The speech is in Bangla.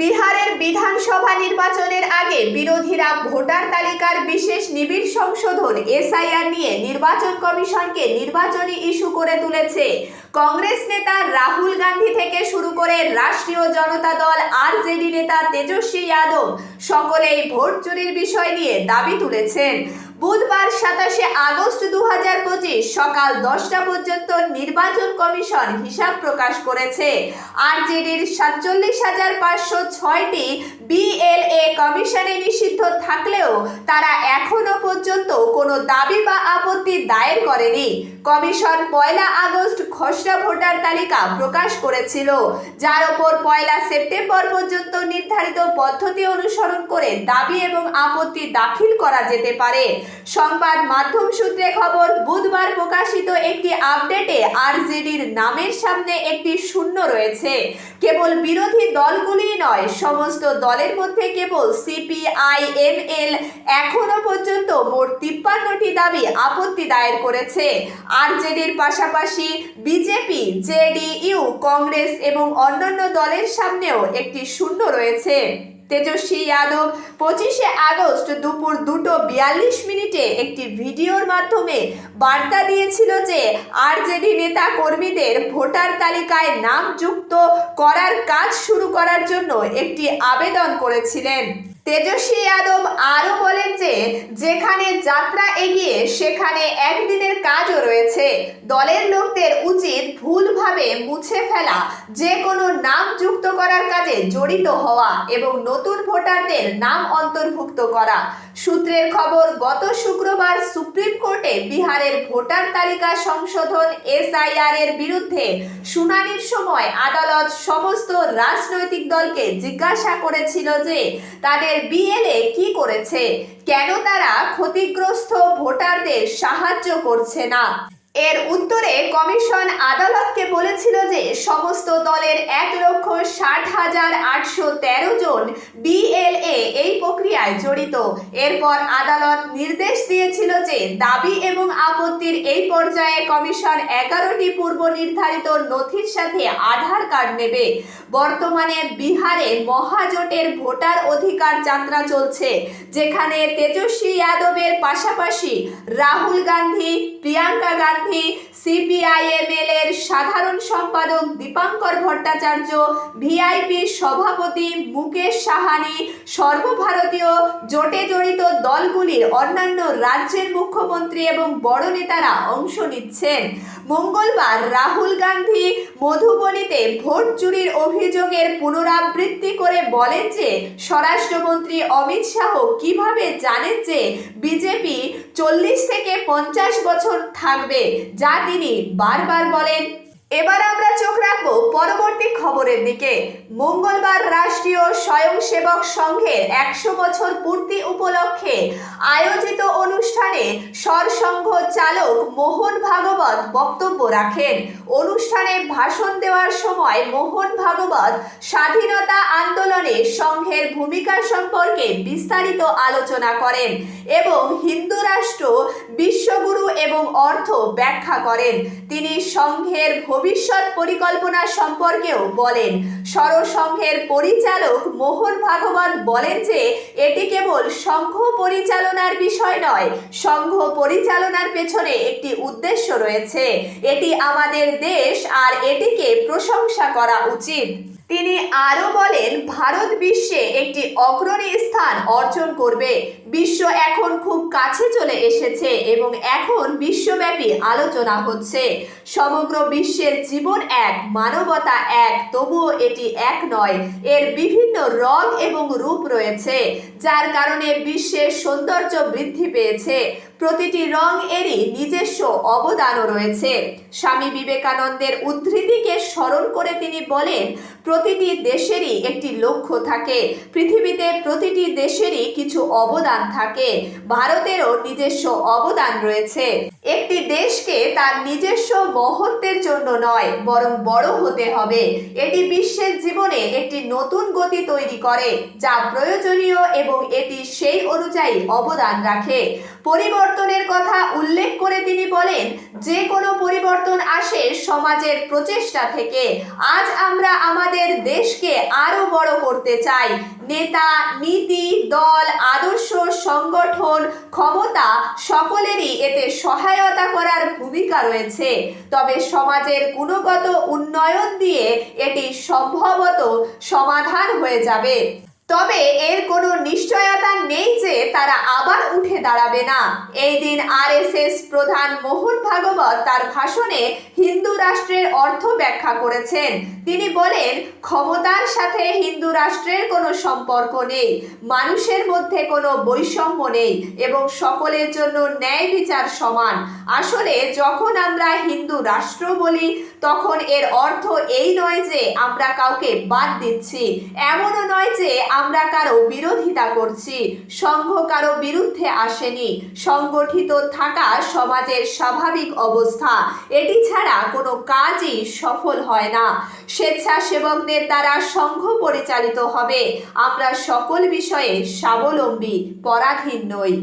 বিহারের বিধানসভা নির্বাচনের আগে বিরোধীরা ভোটার তালিকার বিশেষ নিবিড় সংশোধন, এসআইআর নিয়ে নির্বাচন কমিশনকে নির্বাচনী ইস্যু করে তুলেছে। কংগ্রেস নেতা রাহুল গান্ধী থেকে শুরু করে রাষ্ট্রীয় জনতা দল, আরজেডি নেতা তেজস্বী যাদব সকলেই ভোট চুরির বিষয় নিয়ে দাবি তুলেছেন। বুধবার সাতাশে আগস্ট দু হাজার পঁচিশ সকাল দশটা পর্যন্ত নির্বাচন কমিশন হিসাব প্রকাশ করেছে। আরজেডির সাতচল্লিশ হাজার পাঁচশো ছয়টি বিএলএ কমিশনে নিষিদ্ধ থাকলেও তারা এখনও পর্যন্ত কোনো দাবি বা আপত্তি দায়ের করেনি। কমিশন পয়লা আগস্ট খসড়া ভোটার তালিকা প্রকাশ করেছিল। যার ওপর পয়লা সেপ্টেম্বর পর্যন্ত নির্ধারিত পদ্ধতি অনুসরণ করে দাবি এবং আপত্তি দাখিল করা যেতে পারে। সংবাদ মাধ্যম সূত্রে খবর, বুধবার প্রকাশিত একটি আপডেটে আরজেডির নামের সামনে একটি শূন্য রয়েছে। কেবল বিরোধী দলগুলিই নয়, সমস্ত দলের মধ্যে কেবল সিপিআইএমএল এখনও পর্যন্ত মোট তিপ্পান্নটি দাবি আপত্তি দায়ের করেছে। আরজেডির পাশাপাশি বিজেপি, জেডিইউ, কংগ্রেস এবং অন্যান্য দলের সামনেও একটি শূন্য রয়েছে। তেজস্বী যাদব। পঁচিশে আগস্ট দুপুর দুটো বিয়াল্লিশ মিনিটে একটি ভিডিওর মাধ্যমে বার্তা দিয়েছিল যে আরজেডি নেতা কর্মীদের ভোটার তালিকায় নাম যুক্ত করার কাজ শুরু করার জন্য একটি আবেদন করেছিলেন। তেজস্বী যাদব আরও বলেন যে, যেখানে যাত্রা এগিয়ে, সেখানে একদিনের কাজও রয়েছে। দলের লোকদের উচিত ভুলভাবে মুছে ফেলা যে কোনো নাম যুক্ত করার কাজে জড়িত হওয়া এবং নতুন ভোটারদের নাম অন্তর্ভুক্ত করা। সূত্রের খবর, গত শুক্রবার সুপ্রিম কোর্টে বিহারের ভোটার তালিকা সংশোধন এসআইআর এর বিরুদ্ধে শুনানির সময় আদালত সমস্ত রাজনৈতিক দলকে জিজ্ঞাসা করেছিল যে, তাদের বিএলএ কি করেছে? কেন তারা ক্ষতিগ্রস্ত ভোটারদের সাহায্য করছে না? এর উত্তরে কমিশন আদালতকে বলেছিল যে সমস্ত দলের এক লক্ষ ষাট হাজার আটশো তেরো জন বিএলএ এই প্রক্রিয়ায় জড়িত। এরপর আদালত নির্দেশ দিয়েছিল যে দাবি এবং আপত্তির এই পর্যায়ে কমিশন এগারোটি পূর্ব নির্ধারিত নথির সাথে আধার কার্ড নেবে। বর্তমানে বিহারে মহাজোটের ভোটার অধিকার যাত্রা চলছে, যেখানে তেজস্বী যাদবের পাশাপাশি রাহুল গান্ধী, প্রিয়াঙ্কা গান্ধী সিপিআইএমএল এর সাধারণ সম্পাদক দীপাঙ্কর ভট্টাচার্য ভিআইপি সভাপতি মুকেশ সাহানি, সর্বভারতীয় জোটে জড়িত দলগুলির অন্যান্য রাজ্যের মুখ্যমন্ত্রী এবং বড় নেতারা অংশ নিচ্ছেন। মঙ্গলবার রাহুল গান্ধী মধুবনীতে ভোট চুরির অভিযোগের পুনরাবৃত্তি করে বলেন যে স্বরাষ্ট্রমন্ত্রী অমিত শাহ কীভাবে জানেন যে বিজেপি চল্লিশ থেকে পঞ্চাশ বছর থাকবে যা তিনি বারবার বলেন। এবার আমরা চোখ রাখব পরবর্তী খবরের দিকে। মঙ্গলবার রাষ্ট্রীয় স্বয়ংসেবক সংঘের একশো বছর পূর্তি উপলক্ষে আয়োজিত অনুষ্ঠানে সরসংঘ চালক মোহন ভাগবত বক্তব্য রাখেন। অনুষ্ঠানে ভাষণ দেওয়ার সময় মোহন ভাগবত স্বাধীনতা আন্দোলনে সংঘের ভূমিকা সম্পর্কে বিস্তারিত আলোচনা করেন এবং হিন্দু রাষ্ট্র বিশ্বগুরু এবং অর্থ ব্যাখ্যা করেন। তিনি সংঘের ভবিষ্যৎ পরিকল্পনা সম্পর্কেও বলেন। সরসংঘের পরিচালক মোহন ভাগবত বলেন যে, এটি কেবল সংঘ পরিচালনার বিষয় নয়, সংঘ পরিচালনার পেছনে একটি উদ্দেশ্য রয়েছে। এটি আমাদের দেশ আর এটিকে প্রশংসা করা উচিত। তিনি আরও বলেন, ভারত বিশ্বে একটি অগ্রণী স্থান অর্জন করবে। বিশ্ব এখন খুব কাছে চলে এসেছে এবং এখন বিশ্বব্যাপী আলোচনা হচ্ছে। সমগ্র বিশ্বের জীবন এক, মানবতা এক, তবুও এটি এক নয়। এর বিভিন্ন রং এবং রূপ রয়েছে, যার কারণে বিশ্বের সৌন্দর্য বৃদ্ধি পেয়েছে। প্রতিটি রং এরই নিজস্ব অবদানও রয়েছে। স্বামী বিবেকানন্দের উদ্ধৃতিকে স্মরণ করে তিনি বলেন, প্রতিটি দেশেরই একটি লক্ষ্য থাকে, পৃথিবীতে প্রতিটি দেশেরই কিছু অবদান থাকে, ভারতেরও নিজস্ব অবদান রয়েছে। একটি দেশকে তার নিজস্ব মহত্বের জন্য নয়, বরং বড় হতে হবে। এটি বিশ্বের জীবনে একটি নতুন গতি তৈরি করে, যা প্রয়োজনীয় এবং এটি সেই অনুযায়ী অবদান রাখে। পরিবর্তন পরিবর্তনের কথা উল্লেখ করে তিনি বলেন, যে কোনো পরিবর্তন আসে সমাজের প্রচেষ্টা থেকে। আজ আমরা আমাদের দেশকে আরও বড় করতে চাই। নেতা, নীতি, দল, আদর্শ, সংগঠন, ক্ষমতা, সকলেরই এতে সহায়তা করার ভূমিকা রয়েছে। তবে সমাজের গুণগত উন্নয়ন দিয়ে এটি সম্ভবত সমাধান হয়ে যাবে। তবে এর কোনো নিশ্চয়তা নেই যে তারা আবার উঠে দাঁড়াবে না। এই দিন আরএসএস প্রধান মোহন ভাগবত তার ভাষণে হিন্দু রাষ্ট্রের অর্থ ব্যাখ্যা করেছেন। তিনি বলেন, ক্ষমতার সাথে হিন্দু রাষ্ট্রের কোনো সম্পর্ক নেই, মানুষের মধ্যে কোনো বৈষম্য নেই এবং সকলের জন্য ন্যায় বিচার সমান। আসলে যখন আমরা হিন্দু রাষ্ট্র বলি, তখন এর অর্থ এই নয় যে আমরা কাউকে বাদ দিচ্ছি। এমনও নয় যে আমরা কারও বিরোধিতা করছি। সংঘ কারও বিরুদ্ধে আসেনি। সংগঠিত থাকা সমাজের স্বাভাবিক অবস্থা, এটি ছাড়া কোনো কাজই সফল হয় না। স্বেচ্ছাসেবকদের দ্বারা সংঘ পরিচালিত হবে। আমরা সকল বিষয়ে স্বাবলম্বী, পরাধীন নই।